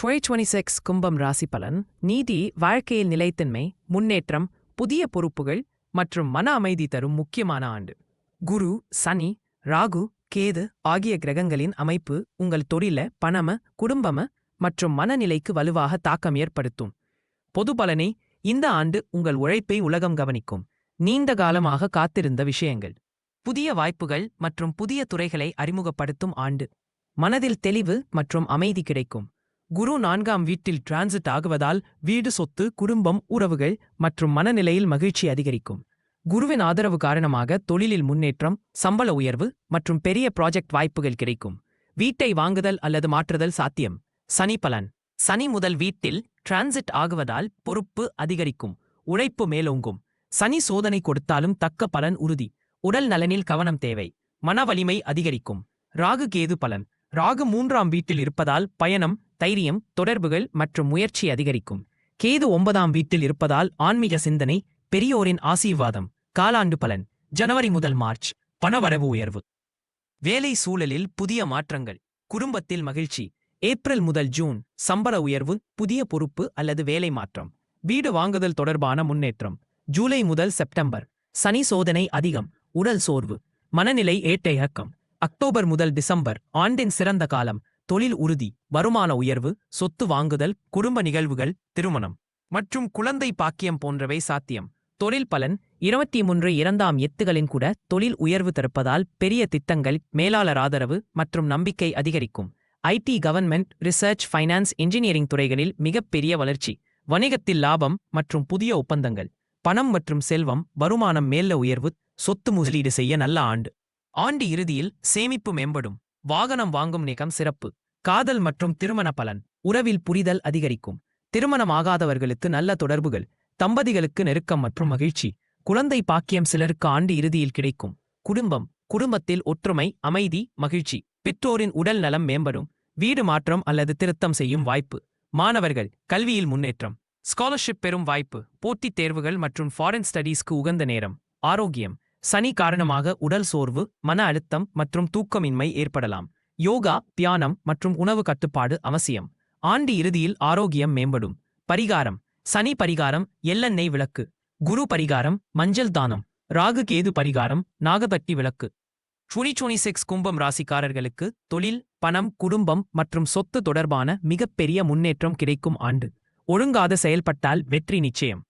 Twenty six கும்பம் ராசி பலன் நீதி வாழ்க்கையில் நிலைத்தன்மை முன்னேற்றம் புதிய பொறுப்புகள் மற்றும் மன அமைதி தரும் முக்கியமான ஆண்டு. குரு சனி ராகு கேது ஆகிய கிரகங்களின் அமைப்பு உங்கள் தொழில பணம குடும்பம மற்றும் மனநிலைக்கு வலுவாக தாக்கம் ஏற்படுத்தும். பொது பலனை இந்த ஆண்டு உங்கள் உழைப்பை உலகம் கவனிக்கும். நீண்ட காலமாக காத்திருந்த விஷயங்கள். புதிய வாய்ப்புகள் மற்றும் புதிய துறைகளை அறிமுகப்படுத்தும் ஆண்டு. மனதில் தெளிவு மற்றும் அமைதி கிடைக்கும். குரு நான்காம் வீட்டில் டிரான்சிட் ஆகுவதால் வீடு சொத்து குடும்பம் உறவுகள் மற்றும் மனநிலையில் மகிழ்ச்சி அதிகரிக்கும். குருவின் ஆதரவு காரணமாக தொழிலில் முன்னேற்றம் சம்பள உயர்வு மற்றும் பெரிய ப்ராஜெக்ட் வாய்ப்புகள் கிடைக்கும். வீட்டை வாங்குதல் அல்லது மாற்றுதல் சாத்தியம். சனி பலன். சனி முதல் வீட்டில் டிரான்சிட் ஆகுவதால் பொறுப்பு அதிகரிக்கும். உழைப்பு மேலோங்கும். சனி சோதனை கொடுத்தாலும் தக்க பலன் உறுதி. உடல் நலனில் கவனம் தேவை. மன வலிமை அதிகரிக்கும். ராகு கேது பலன். ராகு மூன்றாம் வீட்டில் இருப்பதால் பயணம் தைரியம் தொடர்புகள் மற்றும் முயற்சி அதிகரிக்கும். கேது ஒன்பதாம் வீட்டில் இருப்பதால் ஆன்மீக சிந்தனை பெரியோரின் ஆசீர்வாதம் காலாண்டு பலன் ஜனவரி முதல் மார்ச் பணவரவு உயர்வு. வேலை சூழலில் புதிய மாற்றங்கள் குடும்பத்தில் மகிழ்ச்சி ஏப்ரல் முதல் ஜூன் சம்பள உயர்வு புதிய பொறுப்பு அல்லது வேலை மாற்றம் வீடு வாங்குதல் தொடர்பான முன்னேற்றம் ஜூலை முதல் செப்டம்பர் சனி சோதனை அதிகம் உடல் சோர்வு மனநிலை ஏட்டை இறக்கம் அக்டோபர் முதல் டிசம்பர் ஆண்டின் சிறந்த காலம் தொழில் உறுதி வருமான உயர்வு சொத்து வாங்குதல் குடும்ப நிகழ்வுகள் திருமணம். மற்றும் குழந்தை பாக்கியம் போன்றவை சாத்தியம். தொழில் பலன் இருபத்தி மூன்று இரண்டாம் எத்துகளின் கூட தொழில் உயர்வு தருப்பதால் பெரிய திட்டங்கள் மேலாளர் ஆதரவு மற்றும் நம்பிக்கை அதிகரிக்கும். IT government research finance engineering துறைகளில் மிகப்பெரிய வளர்ச்சி வணிகத்தில் லாபம் மற்றும் புதிய ஒப்பந்தங்கள். பணம் மற்றும் செல்வம் வருமானம் மேல்ல உயர்வு சொத்து முதலீடு செய்ய நல்ல ஆண்டு. ஆண்டு இறுதியில் சேமிப்பு மேம்படும். வாகனம் வாங்கும் நிகம் சிறப்பு. காதல் மற்றும் திருமண பலன். உறவில் புரிதல் அதிகரிக்கும். திருமணமாகாதவர்களுக்கு நல்ல தொடர்புகள். தம்பதிகளுக்கு நெருக்கம் மற்றும் மகிழ்ச்சி. குழந்தை பாக்கியம் சிலருக்கு ஆண்டு இறுதியில் கிடைக்கும். குடும்பம். குடும்பத்தில் ஒற்றுமை அமைதி மகிழ்ச்சி. பெற்றோரின் உடல் நலம் மேம்படும். வீடு மாற்றம் அல்லது திருத்தம் செய்யும் வாய்ப்பு. மாணவர்கள் கல்வியில் முன்னேற்றம். ஸ்காலர்ஷிப் பெறும் வாய்ப்பு. போட்டித் தேர்வுகள் மற்றும் ஃபாரின் ஸ்டடீஸ்க்கு உகந்த நேரம். ஆரோக்கியம். சனி காரணமாக உடல் சோர்வு மன அழுத்தம் மற்றும் தூக்கமின்மை ஏற்படலாம். யோகா தியானம் மற்றும் உணவு கட்டுப்பாடு அவசியம். ஆண்டு இறுதியில் ஆரோக்கியம் மேம்படும். பரிகாரம். சனி பரிகாரம் எள்ளெண்ணெய் விளக்கு. குரு பரிகாரம் மஞ்சள் தானம். ராகு கேது பரிகாரம் நாகபட்டி விளக்கு. டுவெண்ட்டி சிக்ஸ் கும்பம் ராசிக்காரர்களுக்கு தொழில் பணம் குடும்பம் மற்றும் சொத்து தொடர்பான மிகப்பெரிய முன்னேற்றம் கிடைக்கும் ஆண்டு. ஒழுங்காத செயல்பட்டால் வெற்றி நிச்சயம்.